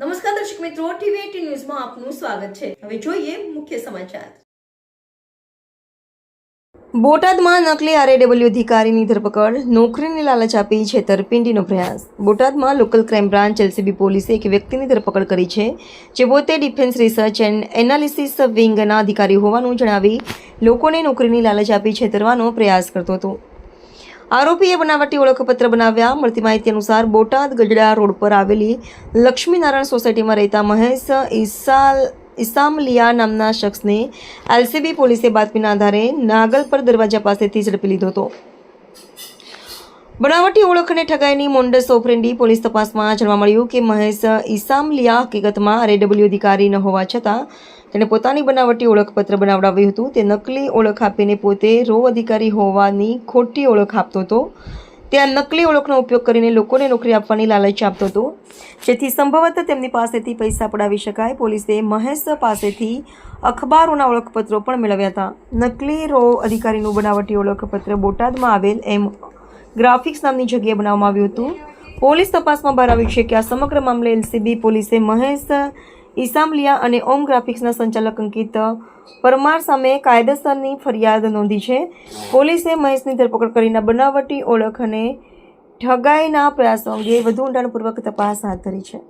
નમસ્કાર દર્શક મિત્રો, ટીવી ન્યૂઝમાં આપનું સ્વાગત છે. હવે જોઈએ મુખ્ય સમાચાર. બોટાદમાં નકલી આરએડબલ્યુ અધિકારીની ધરપકડ, નોકરીની લાલચ આપી છેતરપિંડીનો પ્રયાસ. બોટાદમાં લોકલ ક્રાઇમ બ્રાન્ચ, એલસીબી પોલીસે એક વ્યક્તિની ધરપકડ કરી છે, જે પોતે ડિફેન્સ રિસર્ચ એન્ડ એનાલિસિસ વિંગના અધિકારી હોવાનું જણાવી લોકોને નોકરીની લાલચ આપી છેતરવાનો પ્રયાસ કરતો હતો. આરોપીએ બનાવટી ઓળખપત્ર બનાવ્યા. મળતી માહિતી અનુસાર બોટાદ ગઢડા રોડ પર આવેલી લક્ષ્મીનારાયણ સોસાયટીમાં રહેતા મહેશ ઈસાલ ઇસામલિયા નામના શખ્સને એલસીબી પોલીસે બાતમીના આધારે નાગલ પર દરવાજા પાસેથી ઝડપી લીધો હતો. બનાવટી ઓળખ અને ઠગાઈની મોન્ડસ ઓફરેન્ડી પોલીસ તપાસમાં જાણવા મળ્યું કે મહેશ ઇસામલિયા હકીકતમાં આરએડબલ્યુ અધિકારી ન હોવા છતાં તેણે પોતાની બનાવટી ઓળખપત્ર બનાવડાવ્યું હતું. તે નકલી ઓળખ આપીને પોતે રો અધિકારી હોવાની ખોટી ઓળખ આપતો હતો. ત્યાં નકલી ઓળખનો ઉપયોગ કરીને લોકોને નોકરી આપવાની લાલચ આપતો હતો. જેથી સંભવત તેમની પાસેથી પૈસા પડાવી શકાય. પોલીસે મહેશ પાસેથી અખબારોના ઓળખપત્રો પણ મેળવ્યા હતા. નકલી રો અધિકારીનું બનાવટી ઓળખપત્ર બોટાદમાં આવેલ એમ ગ્રાફિક્સ નામની જગ્યાએ બનાવવામાં આવ્યું હતું. પોલીસ તપાસમાં બહાર આવ્યું છે કે આ સમગ્ર મામલે એલસીબી પોલીસે મહેશ ઈસામલિયા અને ઓમ ગ્રાફિક્સના સંચાલક અંકિત પરમાર સામે કાયદેસરની ફરિયાદ નોંધી છે. પોલીસે મહેશની ધરપકડ કરીને બનાવટી ઓળખ અને ઠગાઈના પ્રયાસો અંગે વધુ ઊંડાણપૂર્વક તપાસ હાથ ધરી છે.